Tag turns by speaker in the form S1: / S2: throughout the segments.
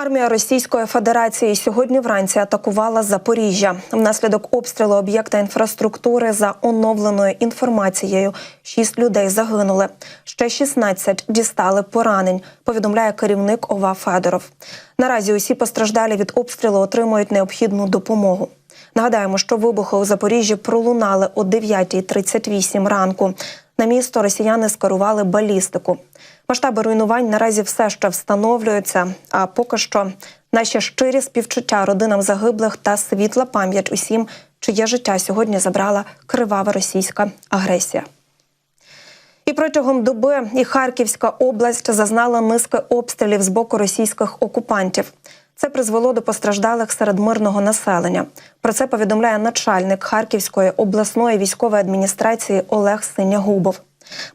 S1: Армія Російської Федерації сьогодні вранці атакувала Запоріжжя. Внаслідок обстрілу об'єкта інфраструктури за оновленою інформацією. Шість людей загинули. Ще 16 дістали поранень. Повідомляє керівник ОВА Федоров. Наразі усі постраждалі від обстрілу отримують необхідну допомогу. Нагадаємо, що вибухи у Запоріжжі пролунали о 9.38 ранку. На місто росіяни скерували балістику. Масштаби руйнувань наразі все ще встановлюються. А поки що наші щирі співчуття родинам загиблих та світла пам'ять усім, чиє життя сьогодні забрала кривава російська агресія. І протягом доби і Харківська область зазнала низки обстрілів з боку російських окупантів. Це призвело до постраждалих серед мирного населення. Про це повідомляє начальник Харківської обласної військової адміністрації Олег Синягубов.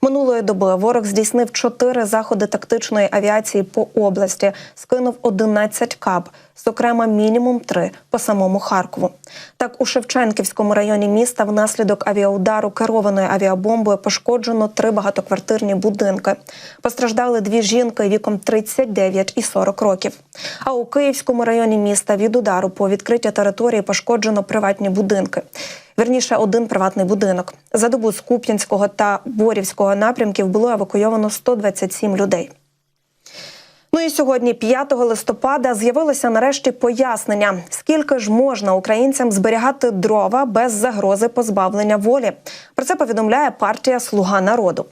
S1: Минулої доби ворог здійснив чотири заходи тактичної авіації по області, скинув 11 каб, зокрема мінімум три по самому Харкову. Так, у Шевченківському районі міста внаслідок авіаудару керованою авіабомбою пошкоджено три багатоквартирні будинки. Постраждали дві жінки віком 39 і 40 років. А у Київському районі міста від удару по відкритій території пошкоджено приватні будинки. Вірніше, один приватний будинок. За добу з Куп'янського та Борівського напрямків було евакуйовано 127 людей. Ну і сьогодні, 5 листопада, з'явилося нарешті пояснення, скільки ж можна українцям зберігати дрова без загрози позбавлення волі. Про це повідомляє партія Слуга народу.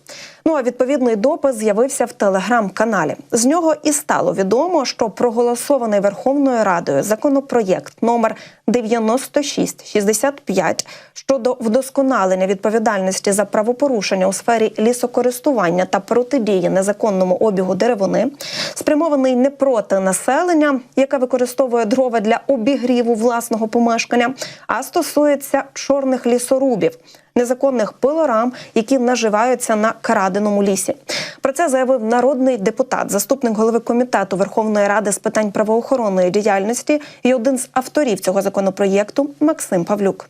S1: Ну а відповідний допис з'явився в телеграм-каналі. З нього і стало відомо, що проголосований Верховною Радою законопроєкт номер 9665 щодо вдосконалення відповідальності за правопорушення у сфері лісокористування та протидії незаконному обігу деревини, спрямований не проти населення, яке використовує дрова для обігріву власного помешкання, а стосується чорних лісорубів. Незаконних пилорам, які наживаються на краденому лісі, про це заявив народний депутат, заступник голови комітету Верховної Ради з питань правоохоронної діяльності і один з авторів цього законопроєкту Максим Павлюк.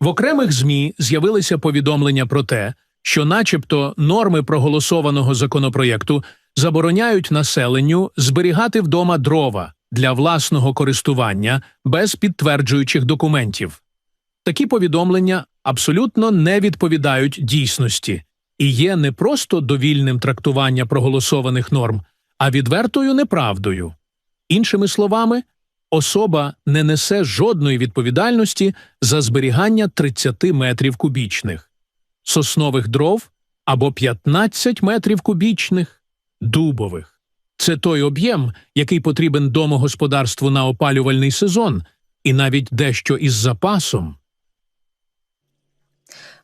S2: В окремих ЗМІ з'явилися повідомлення про те, що, начебто, норми проголосованого законопроєкту забороняють населенню зберігати вдома дрова для власного користування без підтверджуючих документів. Такі повідомлення абсолютно не відповідають дійсності і є не просто довільним трактування проголосованих норм, а відвертою неправдою. Іншими словами, особа не несе жодної відповідальності за зберігання 30 метрів кубічних, соснових дров або 15 метрів кубічних, дубових. Це той об'єм, який потрібен домогосподарству на опалювальний сезон, і навіть дещо із запасом.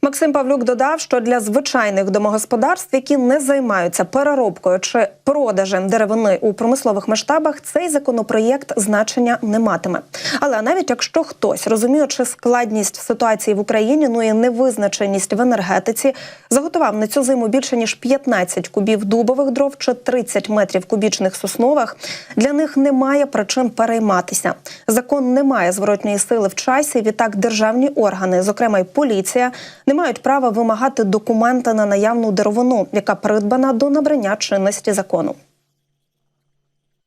S1: Максим Павлюк додав, що для звичайних домогосподарств, які не займаються переробкою чи продажем деревини у промислових масштабах, цей законопроєкт значення не матиме. Але навіть якщо хтось, розуміючи складність ситуації в Україні, ну і невизначеність в енергетиці, заготував на цю зиму більше ніж 15 кубів дубових дров чи 30 метрів кубічних соснових, для них немає причин перейматися. Закон не має зворотньої сили в часі. Відтак державні органи, зокрема й поліція, не мають права вимагати документи на наявну деревину, яка придбана до набрання чинності закону.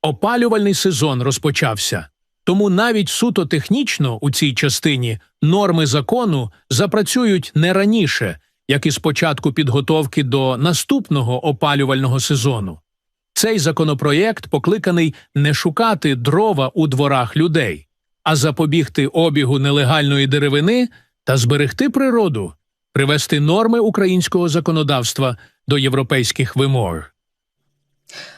S2: Опалювальний сезон розпочався, тому навіть суто технічно у цій частині норми закону запрацюють не раніше, як і з початку підготовки до наступного опалювального сезону. Цей законопроєкт покликаний не шукати дрова у дворах людей, а запобігти обігу нелегальної деревини та зберегти природу, привести норми українського законодавства до європейських вимог.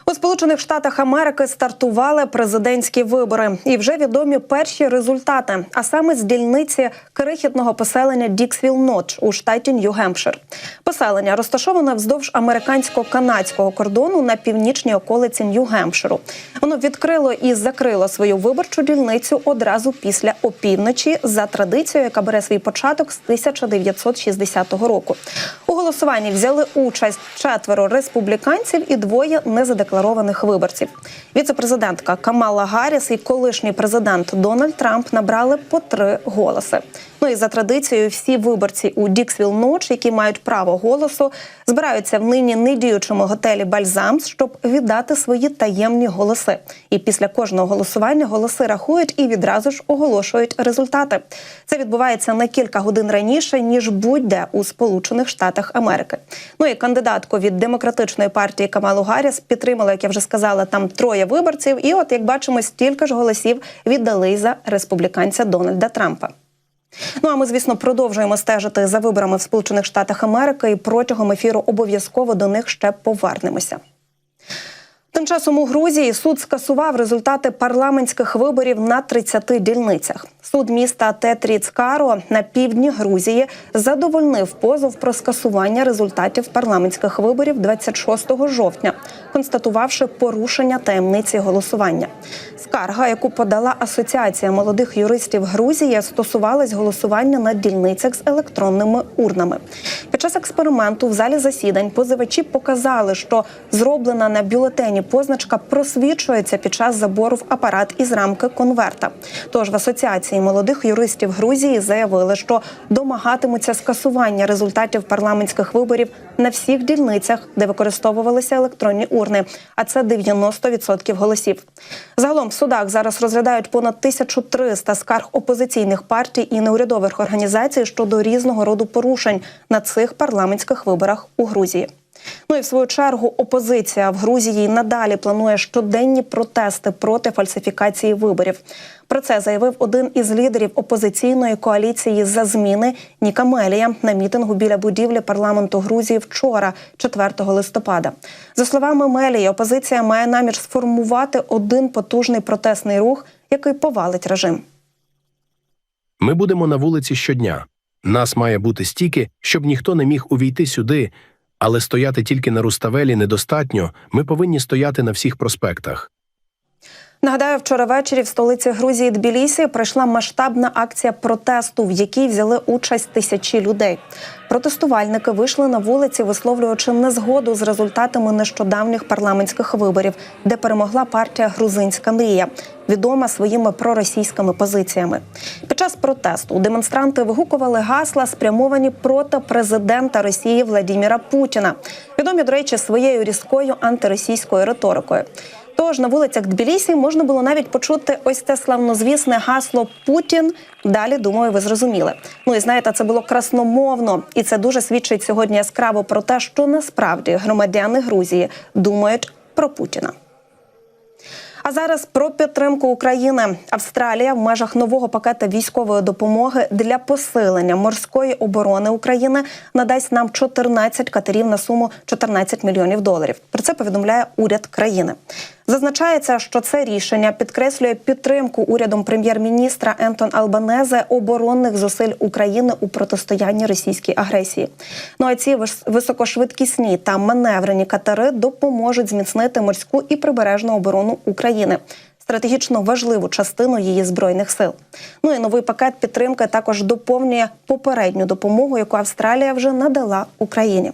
S1: У Сполучених Штатах Америки стартували президентські вибори, і вже відомі перші результати. А саме з дільниці крихітного поселення Діксвіл Ноч у штаті Нью-Гемпшир. Поселення розташоване вздовж американсько-канадського кордону на північній околиці Нью-Гемпширу. Воно відкрило і закрило свою виборчу дільницю одразу після опівночі за традицією, яка бере свій початок з 1960 року. У голосуванні взяли участь четверо республіканців і двоє незадекларованих виборців. Віцепрезидентка Камала Гарріс і колишній президент Дональд Трамп набрали по три голоси. Ну і за традицією, всі виборці у Діксвіл Ноч, які мають право голосу, збираються в нині недіючому готелі Бальзамс, щоб віддати свої таємні голоси. І після кожного голосування голоси рахують і відразу ж оголошують результати. Це відбувається на кілька годин раніше ніж будь-де у Сполучених Штатах Америки. Ну і кандидатку від демократичної партії Камалу Гарріс підтримали, як я вже сказала, там троє виборців. І от як бачимо, стільки ж голосів віддали за республіканця Дональда Трампа. Ну а ми, звісно, продовжуємо стежити за виборами в Сполучених Штатах Америки і протягом ефіру обов'язково до них ще повернемося. Тим часом у Грузії суд скасував результати парламентських виборів на 30 дільницях. Суд міста Тетріцкаро на півдні Грузії задовольнив позов про скасування результатів парламентських виборів 26 жовтня, констатувавши порушення таємниці голосування. Скарга, яку подала Асоціація молодих юристів Грузії, стосувалась голосування на дільницях з електронними урнами. Під час експерименту в залі засідань позивачі показали, що зроблена на бюлетені позначка просвічується під час забору в апарат із рамки конверта. Тож в асоціації молодих юристів Грузії заявили, що домагатимуться скасування результатів парламентських виборів на всіх дільницях, де використовувалися електронні урни, а це 90% голосів. Загалом в судах зараз розглядають понад 1300 скарг опозиційних партій і неурядових організацій щодо різного роду порушень на цих парламентських виборах у Грузії. Ну і в свою чергу опозиція в Грузії надалі планує щоденні протести проти фальсифікації виборів. Про це заявив один із лідерів опозиційної коаліції за зміни Ніка Мелія на мітингу біля будівлі парламенту Грузії вчора, 4 листопада. За словами Мелії, опозиція має намір сформувати один потужний протестний рух, який повалить режим.
S3: Ми будемо на вулиці щодня. Нас має бути стільки, щоб ніхто не міг увійти сюди, але стояти тільки на Руставелі недостатньо. Ми повинні стояти на всіх проспектах.
S1: Нагадаю, вчора ввечері в столиці Грузії Тбілісі пройшла масштабна акція протесту, в якій взяли участь тисячі людей. Протестувальники вийшли на вулиці, висловлюючи незгоду з результатами нещодавніх парламентських виборів, де перемогла партія Грузинська мрія, відома своїми проросійськими позиціями. Під час протесту демонстранти вигукували гасла, спрямовані проти президента Росії Владіміра Путіна, відомі, до речі, своєю різкою антиросійською риторикою. Тож на вулицях Тбілісі можна було навіть почути ось це славнозвісне гасло Путін. Далі думаю, ви зрозуміли. Ну і знаєте, це було красномовно, і це дуже свідчить сьогодні яскраво про те, що насправді громадяни Грузії думають про Путіна. А зараз про підтримку України. Австралія в межах нового пакета військової допомоги для посилення морської оборони України надасть нам 14 катерів на суму 14 мільйонів доларів. Про це повідомляє уряд країни. Зазначається, що це рішення підкреслює підтримку урядом прем'єр-міністра Ентон Албанезе оборонних зусиль України у протистоянні російській агресії. Ну а ці вис- високошвидкісні та маневрені катери допоможуть зміцнити морську і прибережну оборону України. Стратегічно важливу частину її збройних сил. Ну і новий пакет підтримки також доповнює попередню допомогу, яку Австралія вже надала Україні.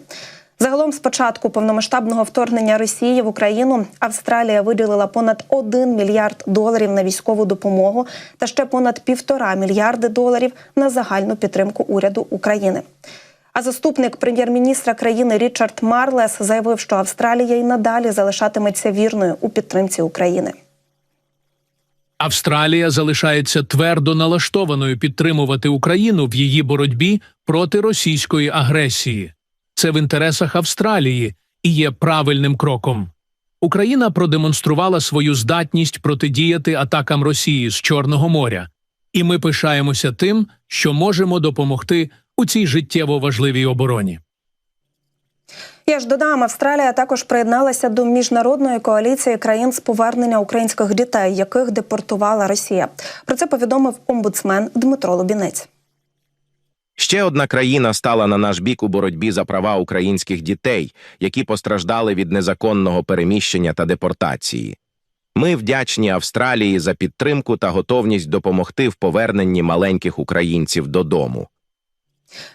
S1: Загалом, з початку повномасштабного вторгнення Росії в Україну Австралія виділила понад 1 мільярд доларів на військову допомогу та ще понад півтора мільярди доларів на загальну підтримку уряду України. А заступник прем'єр-міністра країни Річард Марлес заявив, що Австралія й надалі залишатиметься вірною у підтримці України.
S2: Австралія залишається твердо налаштованою підтримувати Україну в її боротьбі проти російської агресії. Це в інтересах Австралії і є правильним кроком. Україна продемонструвала свою здатність протидіяти атакам Росії з Чорного моря, і ми пишаємося тим, що можемо допомогти у цій життєво важливій обороні.
S1: Я ж додам, Австралія також приєдналася до міжнародної коаліції країн з повернення українських дітей, яких депортувала Росія. Про це повідомив омбудсмен Дмитро Лубінець.
S4: Ще одна країна стала на наш бік у боротьбі за права українських дітей, які постраждали від незаконного переміщення та депортації. Ми вдячні Австралії за підтримку та готовність допомогти в поверненні маленьких українців додому.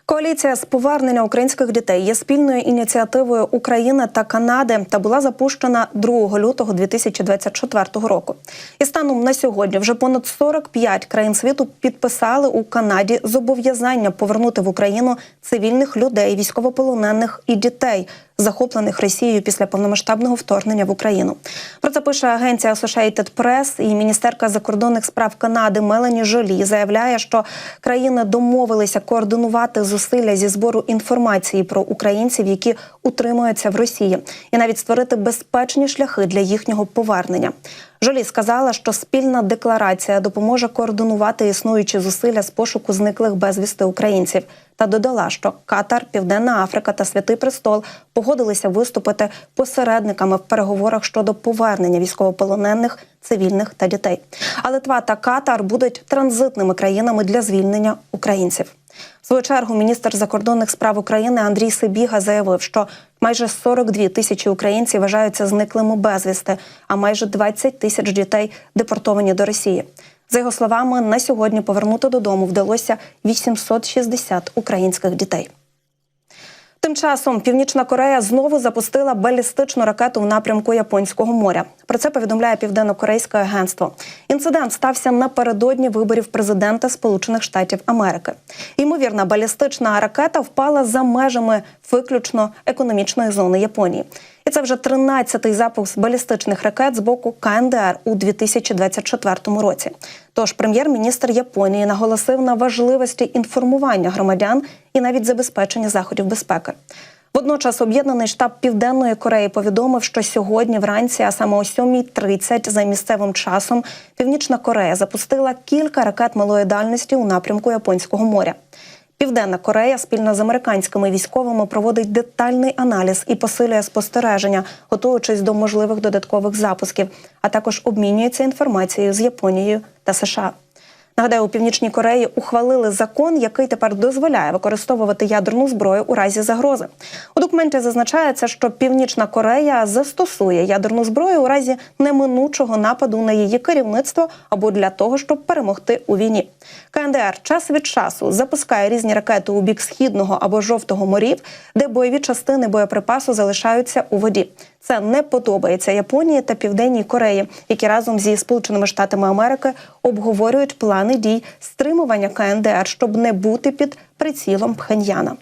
S1: Коаліція з повернення українських дітей є спільною ініціативою України та Канади та була запущена 2 лютого 2024 року. І станом на сьогодні вже понад 45 країн світу підписали у Канаді зобов'язання повернути в Україну цивільних людей, військовополонених і дітей, захоплених Росією після повномасштабного вторгнення в Україну. Про це пише агенція Associated Press і міністерка закордонних справ Канади Мелані Жолі заявляє, що країни домовилися координувати зусилля зі збору інформації про українців, які утримуються в Росії, і навіть створити безпечні шляхи для їхнього повернення. Жолі сказала, що спільна декларація допоможе координувати існуючі зусилля з пошуку зниклих безвісти українців. Та додала, що Катар, Південна Африка та Святий Престол погодилися виступити посередниками в переговорах щодо повернення військовополонених, цивільних та дітей. А Литва та Катар будуть транзитними країнами для звільнення українців. В свою чергу міністр закордонних справ України Андрій Сибіга заявив, що майже 42 тисячі українців вважаються зниклими безвісти, а майже 20 тисяч дітей депортовані до Росії. За його словами, на сьогодні повернути додому вдалося 860 українських дітей. Тим часом Північна Корея знову запустила балістичну ракету в напрямку Японського моря. Про це повідомляє південно-корейське агентство. Інцидент стався напередодні виборів президента Сполучених Штатів Америки. Ймовірна балістична ракета впала за межами виключно економічної зони Японії. І це вже 13-й запуск балістичних ракет з боку КНДР у 2024 році. Тож прем'єр-міністр Японії наголосив на важливості інформування громадян і навіть забезпечення заходів безпеки. Водночас об'єднаний штаб Південної Кореї повідомив, що сьогодні вранці, а саме о 7.30 за місцевим часом, Північна Корея запустила кілька ракет малої дальності у напрямку Японського моря. Південна Корея спільно з американськими військовими проводить детальний аналіз і посилює спостереження, готуючись до можливих додаткових запусків, а також обмінюється інформацією з Японією та США. Нагадаю, у північній Кореї ухвалили закон, який тепер дозволяє використовувати ядерну зброю у разі загрози. У документі зазначається, що Північна Корея застосує ядерну зброю у разі неминучого нападу на її керівництво або для того, щоб перемогти у війні. КНДР час від часу запускає різні ракети у бік східного або жовтого морів, де бойові частини боєприпасу залишаються у воді. Це не подобається Японії та Південній Кореї, які разом зі Сполученими Штатами Америки обговорюють плани дій стримування КНДР, щоб не бути під прицілом Пхеньяна.